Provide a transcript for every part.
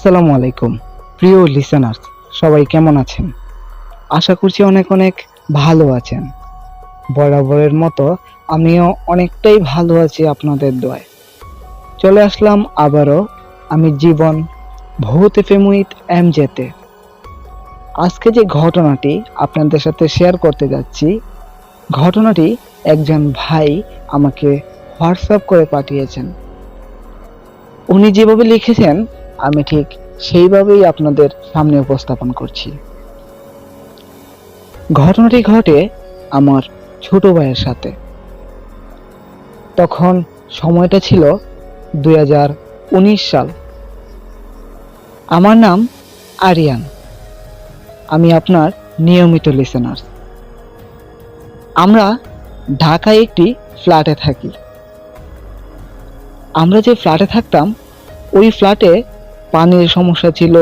আসসালামু আলাইকুম। প্রিয় লিসেনার্স সবাই কেমন আছেন? আশা করছি অনেক অনেক ভালো আছেন। বরাবরের মতো আমিও অনেকটাই ভালো আছি আপনাদের দোয়ায়। চলে আসলাম আবারও আমি জীবন ভূত ফেমুইত এম জেতে আজকে যে ঘটনাটি আপনাদের সাথে শেয়ার করতে যাচ্ছি, ঘটনাটি একজন ভাই আমাকে হোয়াটসঅ্যাপ করে পাঠিয়েছেন। উনি যেভাবে লিখেছেন আমি ঠিক সেইভাবেই আপনাদের সামনে উপস্থাপন করছি। ঘটনাটি ঘটে আমার ছোট ভাইয়ের সাথে। তখন সময়টা ছিল দুই হাজার উনিশ সাল। আমার নাম আরিয়ান। আমি আপনার নিয়মিত লিসেনার আমরা ঢাকায় একটি ফ্ল্যাটে থাকি। আমরা যে ফ্ল্যাটে থাকতাম, ওই ফ্ল্যাটে পানির সমস্যা ছিল,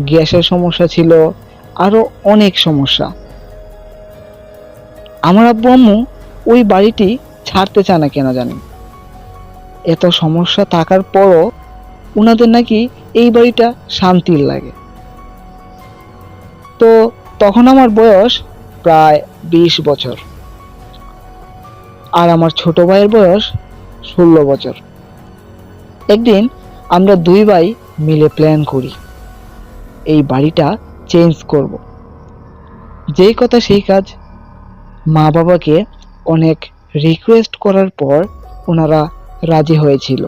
গ্যাসের সমস্যা ছিল আরও অনেক সমস্যা। আমার আব্বু আম্মু ওই বাড়িটি ছাড়তে চায় না কেন জানি। এত সমস্যা থাকার পরও ওনাদের নাকি এই বাড়িটা শান্তির লাগে। তো তখন আমার বয়স প্রায় বিশ বছর। আর আমার ছোট ভাইয়ের বয়স ষোলো বছর। একদিন আমরা দুই ভাই মিলে প্ল্যান করি। এই বাড়িটা চেঞ্জ করব। যেই কথা সেই কাজ। মা বাবাকে অনেক রিকোয়েস্ট করার পর ওনারা রাজি হয়েছিল।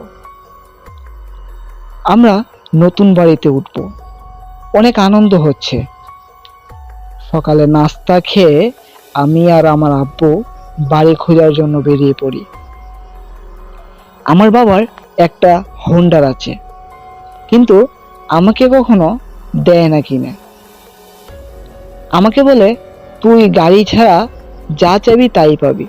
আমরা নতুন বাড়িতে উঠব। অনেক আনন্দ হচ্ছে। সকালে নাস্তা খেয়ে আমি আর আমার আব্বু বাড়ি খোঁজার জন্য বেরিয়ে পড়ি। আমার বাবার একটা হোন্ডার আছে। কিন্তু আমাকে কখনো দেয় না কিনে। আমাকে বলে, তুই গাড়ি ছাড়া যা চাবি তাই পাবি।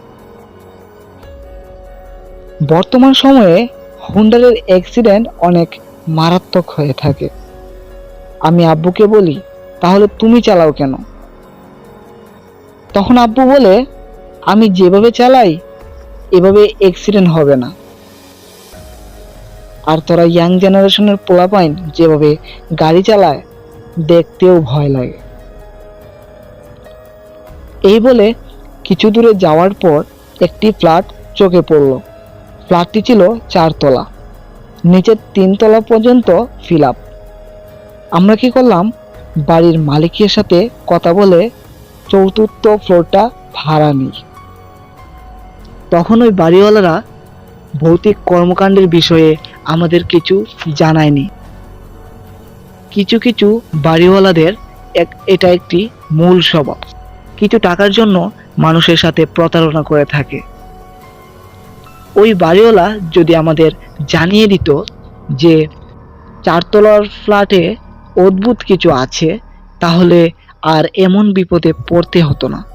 বর্তমান সময়ে হোন্ডারের অ্যাক্সিডেন্ট অনেক মারাত্মক হয়ে থাকে। আমি আব্বুকে বলি, তাহলে তুমি চালাও কেন? তখন আব্বু বলে, আমি যেভাবে চালাই, এভাবে অ্যাক্সিডেন্ট হবে না। আর তোরা ইয়াং জেনারেশনের পোলাপাইন যেভাবে গাড়ি চালায়, দেখতেও ভয় লাগে। এই বলে কিছু দূরে যাওয়ার পর একটি ফ্ল্যাট চোখে পড়ল। ফ্ল্যাটটি ছিল চারতলা। নিচের তিনতলা পর্যন্ত ফিল আপ আমরা কি করলাম? বাড়ির মালিকের সাথে কথা বলে চতুর্থ ফ্লোরটা ভাড়া নিই। তখন ওই বাড়িওয়ালারা ভৌতিক কর্মকাণ্ডের বিষয়ে আমাদের কিছু জানায়নি। কিছু কিছু বাড়িওয়ালাদের এক এটা একটি মূল স্বভাব। কিছু টাকার জন্য মানুষের সাথে প্রতারণা করে থাকে। ওই বাড়িওয়ালা যদি আমাদের জানিয়ে দিত যে চারতলার ফ্ল্যাটে অদ্ভুত কিছু আছে, তাহলে আর এমন বিপদে পড়তে হতো না।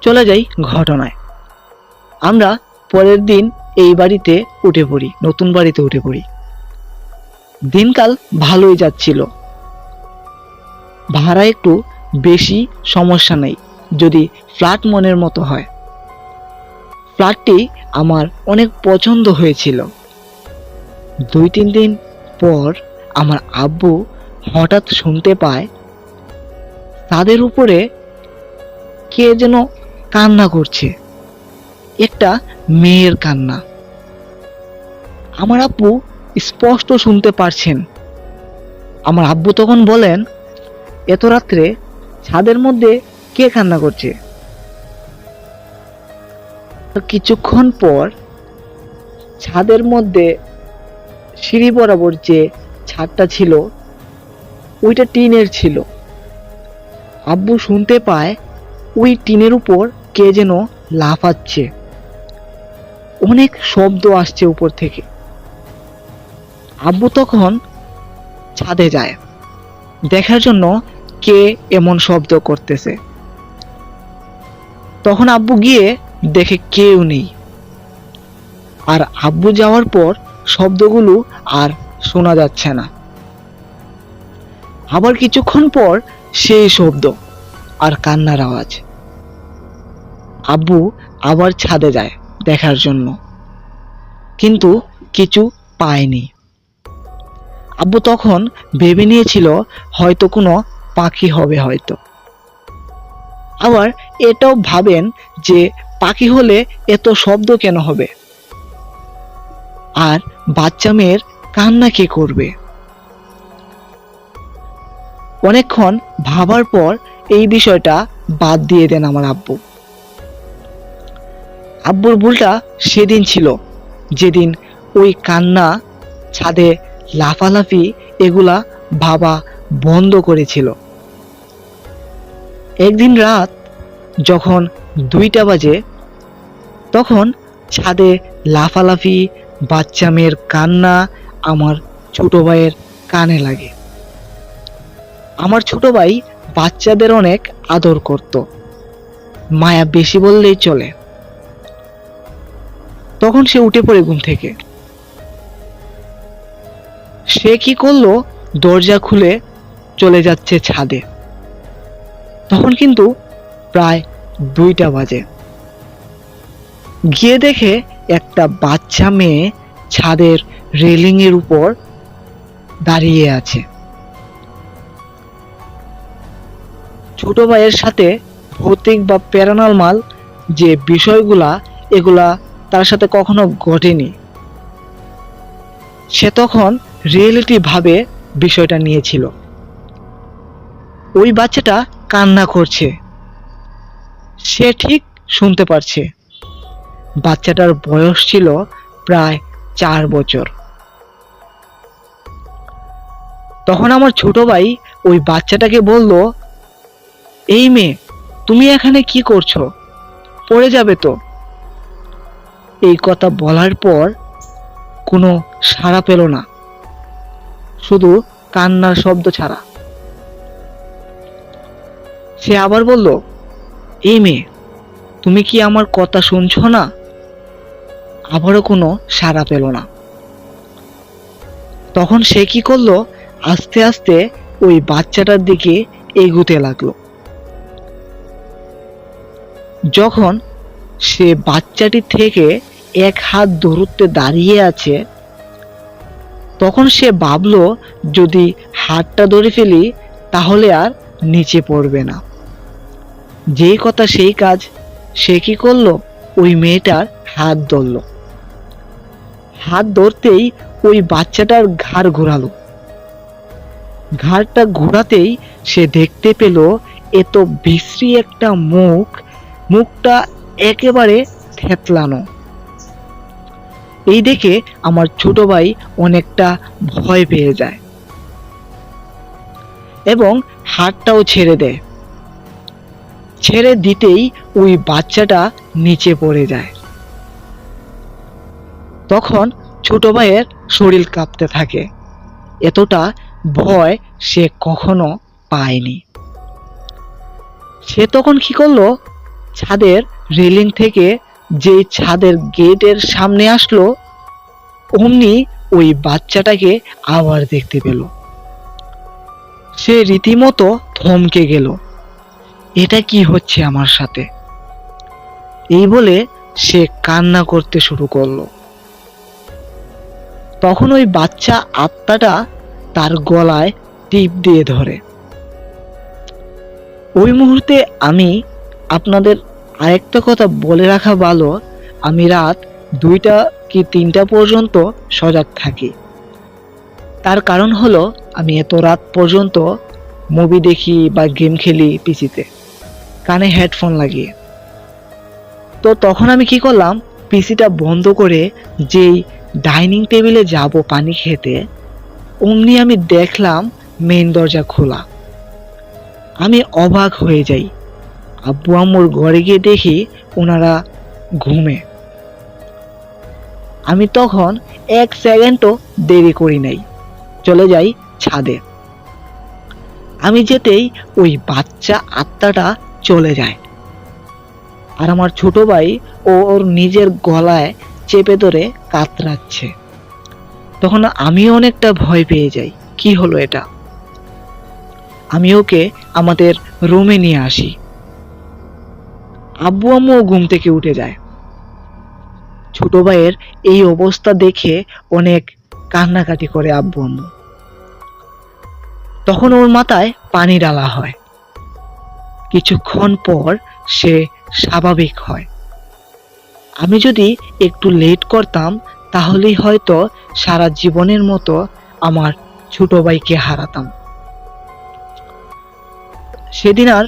চলে যাই ঘটনায়। আমরা পরের দিন এই বাড়িতে উঠে পড়ি, নতুন বাড়িতে উঠে পড়ি। দিনকাল ভালোই যাচ্ছিল। ভাড়া একটু বেশি, সমস্যা নেই, যদি ফ্ল্যাট মনের মতো হয়। ফ্ল্যাটটি আমার অনেক পছন্দ হয়েছিল। দুই তিন দিন পর আমার আব্বু হঠাৎ শুনতে পায়, তাদের উপরে কে যেন কান্না করছে। একটা মেয়ের কান্না। আমার আব্বু স্পষ্ট শুনতে পারছেন। আমার আব্বু তখন বলেন, এত রাত্রে ছাদের মধ্যে কে কান্না করছে? কিছুক্ষণ পর ছাদের মধ্যে সিঁড়ি বরাবর যে ছাদটা ছিল, ওইটা টিনের ছিল। আব্বু শুনতে পায় ওই টিনের উপর কে যেন লাফাচ্ছে। অনেক শব্দ আসছে উপর থেকে। আব্বু তখন ছাদে যায়। দেখার জন্য কে এমন শব্দ করতেছে। তখন আব্বু গিয়ে দেখে কেউ নেই। আর আব্বু যাওয়ার পর শব্দগুলো আর শোনা যাচ্ছে না। আবার কিছুক্ষণ পর সেই শব্দ আর কান্নার আওয়াজ। আব্বু আবার ছাদে যায়। দেখার জন্য। কিন্তু কিছু পায়নি। আব্বু তখন ভেবে নিয়েছিল হয়তো কোনো পাখি হবে হয়তো। আবার এটাও ভাবেন যে পাখি হলে এত শব্দ কেন হবে? আর বাচ্চা মেয়ের কান্না কে করবে? অনেকক্ষণ ভাবার পর এই বিষয়টা বাদ দিয়ে দেন আমার আব্বু। আব্বুর ভুলটা সেদিন ছিল। যেদিন ওই কান্না ছাদে লাফালাফি এগুলা ভাবা বন্ধ করেছিল। একদিন রাত যখন দুইটা বাজে, তখন ছাদে লাফালাফি বাচ্চা মেয়ের কান্না আমার ছোট ভাইয়ের কানে লাগে। আমার ছোট ভাই বাচ্চাদের অনেক আদর করত। মায়া বেশি বললেই চলে। তখন সে উঠে পড়ে ঘুম থেকে। সে কি করল? দরজা খুলে চলে যাচ্ছে ছাদে। তখন কিন্তু প্রায় দুইটা বাজে। গিয়ে দেখে একটা বাচ্চা মেয়ে ছাদের রেলিং এর উপর দাঁড়িয়ে আছে। ছোট ভাইয়ের সাথে ভৌতিক বা প্যারানর্মাল যে বিষয়গুলা, এগুলা তার সাথে কখনো ঘটেনি। সে তখন রিয়েলিটি ভাবে বিষয়টা নিয়েছিল। ওই বাচ্চাটা কান্না করছে। সে ঠিক শুনতে পারছে। বাচ্চাটার বয়স ছিল প্রায় চার বছর। তখন আমার ছোট ভাই ওই বাচ্চাটাকে বলল, এই মেয়ে, তুমি এখানে কি করছ? পড়ে যাবে তো। এই কথা বলার পর কোনো সাড়া পেল না। শুধু কান্নার শব্দ ছাড়া। সে আবার বলল এই মেয়ে, তুমি কি আমার কথা শুনছো না? আবারও কোনো সাড়া পেল না। তখন সে কি করল? আস্তে আস্তে ওই বাচ্চাটার দিকে এগুতে লাগল। যখন সে বাচ্চাটি থেকে এক হাত দূরত্বে দাঁড়িয়ে আছে। তখন সে ভাবলো, যদি হাতটা ধরে ফেলি, তাহলে আর নিচে পড়বে না। যেই কথা সেই কাজ, সে কি করল? ওই মেয়েটার হাত ধরলো। হাত ধরতেই ওই বাচ্চাটার ঘাড় ঘোরালো। ঘাড়টা ঘোরাতেই সে দেখতে পেল, এত বিশ্রী একটা মুখ। মুখটা একেবারে থেতলানো। এই দেখে আমার ছোট ভাই অনেকটা ভয় পেয়ে যায় এবং হাতটাও ছেড়ে দেয়। ছেড়ে দিতেই ওই বাচ্চাটা নিচে পড়ে যায়। তখন ছোট ভাইয়ের শরীর কাঁপতে থাকে। এতটা ভয় সে কখনো পায়নি। সে তখন কি করল? ছাদের রেলিং থেকে যে ছাদের গেটের সামনে আসলো, অমনি ওই বাচ্চাটাকে আবার দেখতে পেল। সে রীতিমতো থমকে গেল। এটা কি হচ্ছে আমার সাথে? এই বলে সে কান্না করতে শুরু করল। তখন ওই বাচ্চা আত্মাটা তার গলায় টিপ দিয়ে ধরে। ওই মুহূর্তে আমি আপনাদের আরেকটা কথা বলে রাখা ভালো, আমি রাত দুইটা কি তিনটা পর্যন্ত সজাগ থাকি। তার কারণ হলো, আমি এত রাত পর্যন্ত মুভি দেখি বা গেম খেলি পিসিতে কানে হেডফোন লাগিয়ে। তো তখন আমি কি করলাম পিসিটা বন্ধ করে যেই ডাইনিং টেবিলে যাব পানি খেতে, অমনি আমি দেখলাম মেন দরজা খোলা। আমি অবাক হয়ে যাই। আব্বু আম্মুর ঘরে গিয়ে দেখি ওনারা ঘুমে। আমি তখন এক সেকেন্ডও দেরি করি নাই, চলে যাই ছাদে। আমি যেতেই ওই বাচ্চা আত্মাটা চলে যায়। আর আমার ছোট ভাই ও ওর নিজের গলায় চেপে ধরে কাতরাচ্ছে। তখন আমিও অনেকটা ভয় পেয়ে যাই, কি হলো এটা? আমি ওকে আমাদের রুমে নিয়ে আসি। আব্বু আম্মুও ঘুম থেকে উঠে যায়। ছোট ভাইয়ের এই অবস্থা দেখে অনেক কান্নাকাটি করে আব্বু আম্মু। তখন ওর মাথায় পানি ডালা হয়। কিছুক্ষণ পর সে স্বাভাবিক হয়। আমি যদি একটু লেট করতাম, তাহলেই হয়তো সারা জীবনের মতো আমার ছোট ভাইকে হারাতাম। সেদিন আর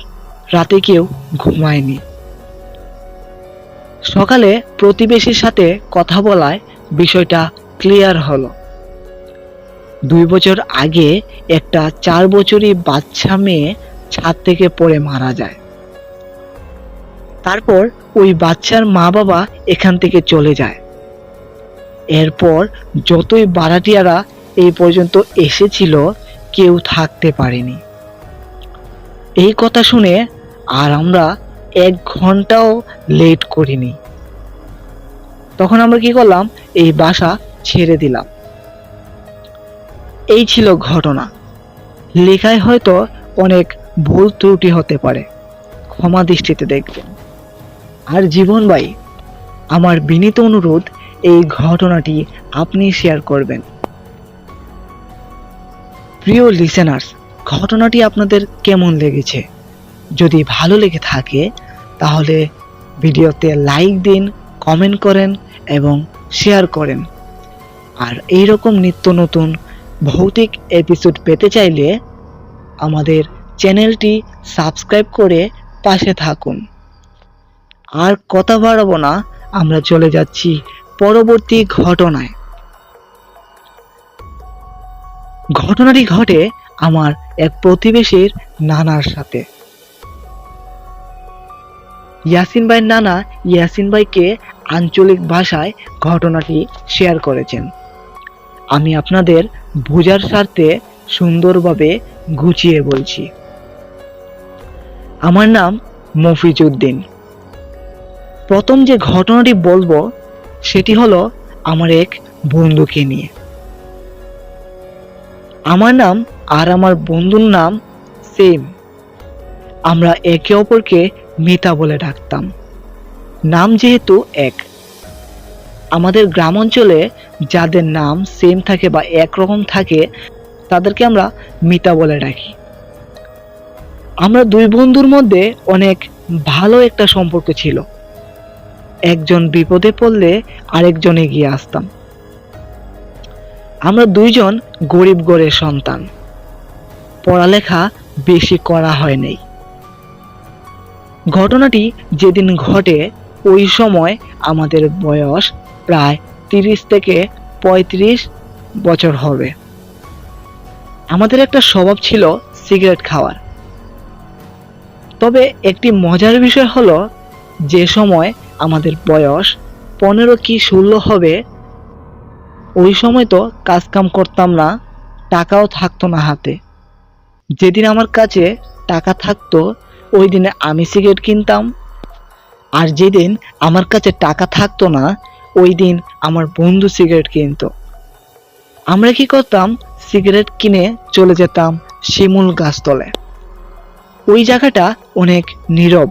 রাতে কেউ ঘুমায়নি। সকালে প্রতিবেশীর সাথে কথা বলায় বিষয়টা ক্লিয়ার হলো। দুই বছর আগে একটা চার বছরই বাচ্চা মেয়ে ছাদ থেকে পড়ে মারা যায়। তারপর ওই বাচ্চার মা বাবা এখান থেকে চলে যায়। এরপর যতই বারাটিয়ারা এই পর্যন্ত এসেছিল, কেউ থাকতে পারেনি। এই কথা শুনে আর আমরা এক ঘন্টাও লেট করিনি। তখন আমরা কি করলাম? এই বাসা ছেড়ে দিলাম। এই ছিল ঘটনা। লেখায় হয়তো অনেক ভুল ত্রুটি হতে পারে। ক্ষমা দৃষ্টিতে দেখবেন। আর জীবন ভাই আমার বিনীত অনুরোধ, এই ঘটনাটি আপনি শেয়ার করবেন। প্রিয় লিসেনার্স ঘটনাটি আপনাদের কেমন লেগেছে? যদি ভালো লেগে থাকে তাহলে ভিডিওতে লাইক দিন কমেন্ট করেন এবং শেয়ার করেন। আর এই রকম নিত্য নতুন ভৌতিক এপিসোড পেতে চাইলে আমাদের চ্যানেলটি সাবস্ক্রাইব করে পাশে থাকুন। আর কথা বাড়াবো না, আমরা চলে যাচ্ছি পরবর্তী ঘটনায়। ঘটনাটি ঘটে আমার এক প্রতিবেশীর নানার সাথে। ইয়াসিন ভাইয়ের নানা ইয়াসিন ভাইকে আঞ্চলিক ভাষায় ঘটনাটি শেয়ার করেছেন। আমি আপনাদের বোঝার স্বার্থে সুন্দরভাবে গুছিয়ে বলছি। আমার নাম মফিজুদ্দিন প্রথম যে ঘটনাটি বলব, সেটি হলো আমার এক বন্ধুকে নিয়ে। আমার নাম আর আমার বন্ধুর নাম সেম। আমরা একে অপরকে মিতা বলে ডাকতাম। নাম যেহেতু এক। আমাদের গ্রাম অঞ্চলে যাদের নাম সেম থাকে বা একরকম থাকে, তাদেরকে আমরা মিতা বলে ডাকি। আমরা দুই বন্ধুর মধ্যে অনেক ভালো একটা সম্পর্ক ছিল। একজন বিপদে পড়লে আরেকজন এগিয়ে আসতাম। আমরা দুইজন গরিব গড়ের সন্তান। পড়ালেখা বেশি করা হয়নি ঘটনাটি যেদিন ঘটে, ওই সময় আমাদের বয়স প্রায় তিরিশ থেকে পঁয়ত্রিশ বছর হবে। আমাদের একটা স্বভাব ছিল সিগারেট খাওয়ার। তবে একটি মজার বিষয় হলো, যে সময় আমাদের বয়স পনেরো কি ষোলো হবে, ওই সময় তো কাজ কাম করতাম না, টাকাও থাকতো না হাতে। যেদিন আমার কাছে টাকা থাকতো ওই দিনে আমি সিগারেট কিনতাম। আর যেদিন আমার কাছে টাকা থাকতো না, ওই দিন আমার বন্ধু সিগারেট কিনতো। আমরা কি করতাম? সিগারেট কিনে চলে যেতাম শিমুল গাছতলে। ওই জায়গাটা অনেক নীরব,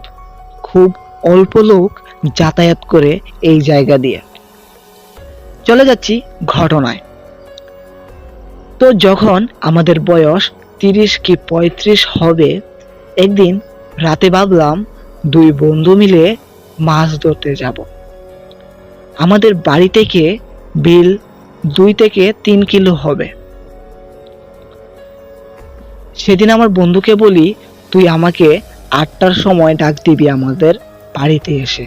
খুব অল্প লোক যাতায়াত করে এই জায়গা দিয়ে। চলে যাচ্ছি ঘটনায়। তো যখন আমাদের বয়স তিরিশ কি পঁয়ত্রিশ হবে, একদিন রাতে ভাবলাম দুই বন্ধু মিলে মাছ ধরতে যাব। আমাদের বাড়ি থেকে বিল দুই থেকে তিন কিলো হবে। সেদিন আমার বন্ধুকে বলি, তুই আমাকে আটটার সময় ডাক দিবি আমাদের বাড়িতে এসে।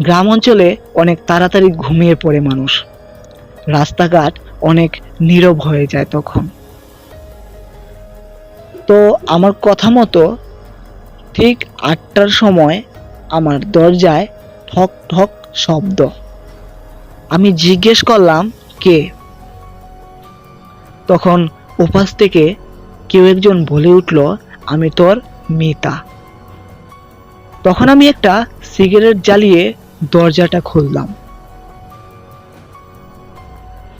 গ্রাম অঞ্চলে অনেক তাড়াতাড়ি ঘুমিয়ে পড়ে মানুষ। রাস্তাঘাট অনেক নীরব হয়ে যায় তখন। তো আমার কথা মতো ঠিক আটটার সময় আমার দরজায় ঠক ঠক শব্দ। আমি জিজ্ঞেস করলাম, কে? তখন উপাস থেকে কেউ একজন বলে উঠল, আমি তোর মিতা। তখন আমি একটা সিগারেট জ্বালিয়ে দরজাটা খুললাম।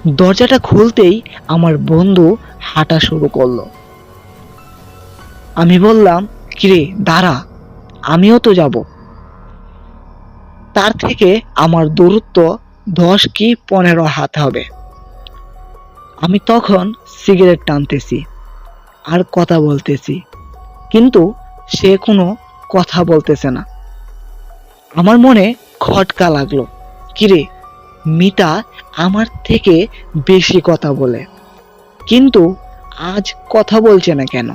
দরজাটা খুলতেই আমার বন্ধু হাঁটা শুরু করল। আমি বললাম কিরে, দাঁড়া, আমিও তো যাব। তার থেকে আমার দূরত্ব দশ কি পনেরো হাত হবে। আমি তখন সিগারেট টানতেছি আর কথা বলতেছি, কিন্তু সে কোনো কথা বলতেছে না। আমার মনে খটকা লাগল, কিরে, মিতা আমার থেকে বেশি কথা বলে, কিন্তু আজ কথা বলছে না কেন?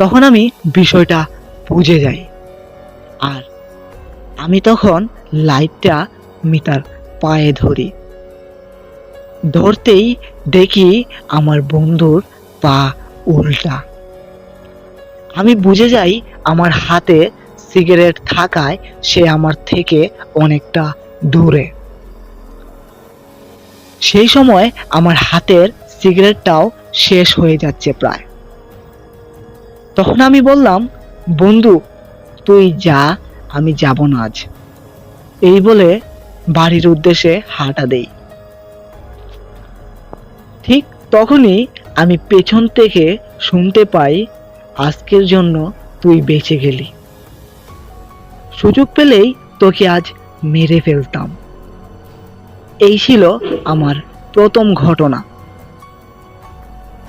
তখন আমি বিষয়টা বুঝে যাই। আর আমি তখন লাইটটা মিতার পায়ে ধরি। ধরতেই দেখি আমার বন্ধুর পা উল্টা। আমি বুঝে যাই আমার হাতে সিগারেট থাকায় সে আমার থেকে অনেকটা দূরে। সেই সময় আমার হাতের সিগারেটটাও শেষ হয়ে যাচ্ছে প্রায়। তখন আমি বললাম, বন্ধু, তুই যা, আমি যাব না আজ। এই বলে বাড়ির উদ্দেশ্যে হাঁটা দেই। ঠিক তখনই আমি পেছন থেকে শুনতে পাই, আজকের জন্য তুই বেঁচে গেলি। সুযোগ পেলেই তোকে আজ মেরে ফেলতাম। এই ছিল আমার প্রথম ঘটনা।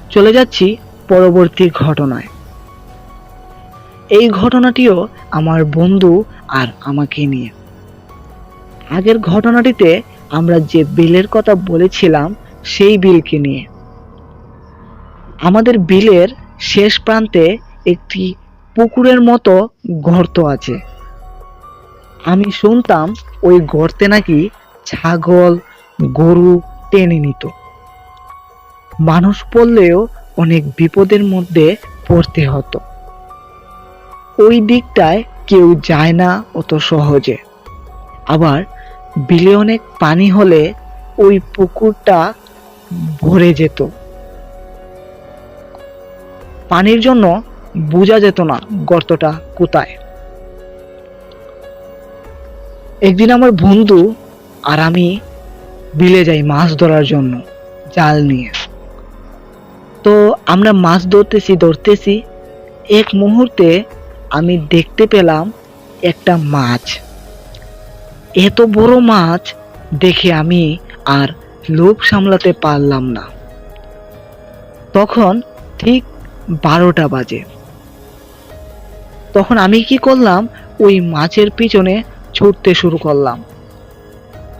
চলে যাচ্ছি পরবর্তী ঘটনায়। এই ঘটনাটিও আমার বন্ধু আর আমাকে নিয়ে। আগের ঘটনাটিতে আমরা যে বিলের কথা বলেছিলাম, সেই বিলকে নিয়ে। আমাদের বিলের শেষ প্রান্তে একটি পুকুরের মতো গর্ত আছে। আমি শুনতাম ওই গর্তে নাকি ছাগল, গরু টেনে নিত। মানুষ পড়লেও অনেক বিপদের মধ্যে পড়তে হতো। ওই দিকটায় কেউ যায় না অত সহজে। আবার বিলে অনেক পানি হলে ওই পুকুরটা ভরে যেত। পানির জন্য বোঝা যেত না গর্তটা কোথায়। একদিন আমার বন্ধু আর আমি বিলে যাই মাছ ধরার জন্য জাল নিয়ে। তো আমরা মাছ ধরতেছি ধরতেছি, এক মুহূর্তে আমি দেখতে পেলাম একটা মাছ। এত বড় মাছ দেখে আমি আর লোভ সামলাতে পারলাম না। তখন ঠিক বারোটা বাজে। তখন আমি কি করলাম? ওই মাছের পিছনে ছুটতে শুরু করলাম।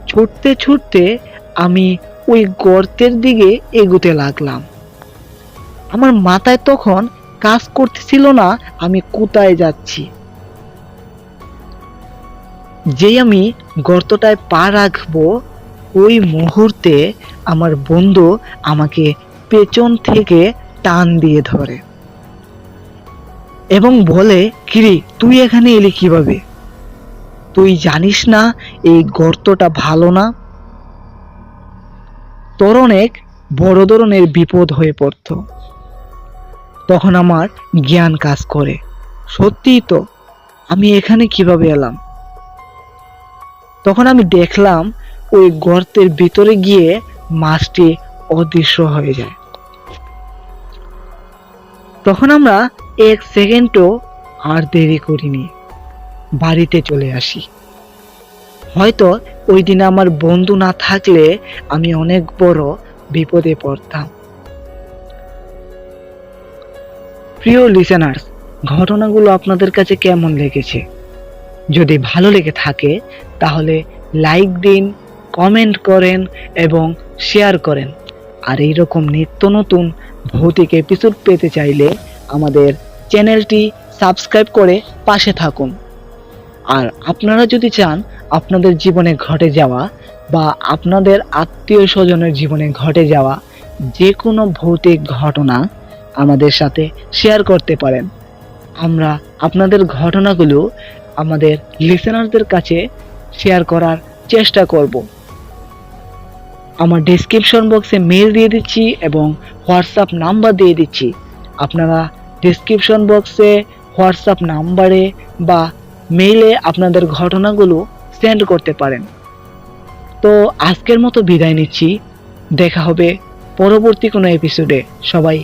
ছুটতে ছুটতে আমি ওই গর্তের দিকে এগুতে লাগলাম। আমার মাথায় তখন কাজ করতেছিল না, আমি কোথায় যাচ্ছি? যেই আমি গর্তটায় পা রাখব, ওই মুহূর্তে আমার বন্ধু আমাকে পেছন থেকে টান দিয়ে ধরে। এবং বলে, কিরে, তুই এখানে এলি কীভাবে? তুই জানিস না এই গর্তটা ভালো না? তোর অনেক বড় ধরনের বিপদ হয়ে পড়তো। তখন আমার জ্ঞান কাজ করে। সত্যিই তো, আমি এখানে কীভাবে এলাম? তখন আমি দেখলাম, ওই গর্তের ভিতরে গিয়ে মাছটি অদৃশ্য হয়ে যায়। তখন আমরা এক সেকেন্ডও আর দেরি করিনি। বাড়িতে চলে আসি। হয়তো ওই দিন আমার বন্ধু না থাকলে আমি অনেক বড় বিপদে পড়তাম। প্রিয় লিসেনার্স ঘটনাগুলো আপনাদের কাছে কেমন লেগেছে? যদি ভালো লেগে থাকে, তাহলে লাইক দিন কমেন্ট করেন এবং শেয়ার করেন। আর এইরকম নিত্য নতুন ভৌতিক এপিসোড পেতে চাইলে আমাদের চ্যানেলটি সাবস্ক্রাইব করে পাশে থাকুন। আর আপনারা যদি চান আপনাদের জীবনে ঘটে যাওয়া বা আপনাদের আত্মীয় স্বজনের জীবনে ঘটে যাওয়া যে কোনো ভৌতিক ঘটনা আমাদের সাথে শেয়ার করতে পারেন। আমরা আপনাদের ঘটনাগুলো আমাদের লিসেনারদের কাছে শেয়ার করার চেষ্টা করব। আমার ডেসক্রিপশন বক্সে মেল দিয়ে দিচ্ছি এবং হোয়াটসঅ্যাপ নাম্বার দিয়ে দিচ্ছি। আপনারা ডেসক্রিপশন বক্সে হোয়াটসঅ্যাপ নাম্বারে বা মেইলে আপনাদের ঘটনাগুলো সেন্ড করতে পারেন। তো আজকের মতো বিদায় নিচ্ছি। দেখা হবে পরবর্তী কোনো এপিসোডে সবাই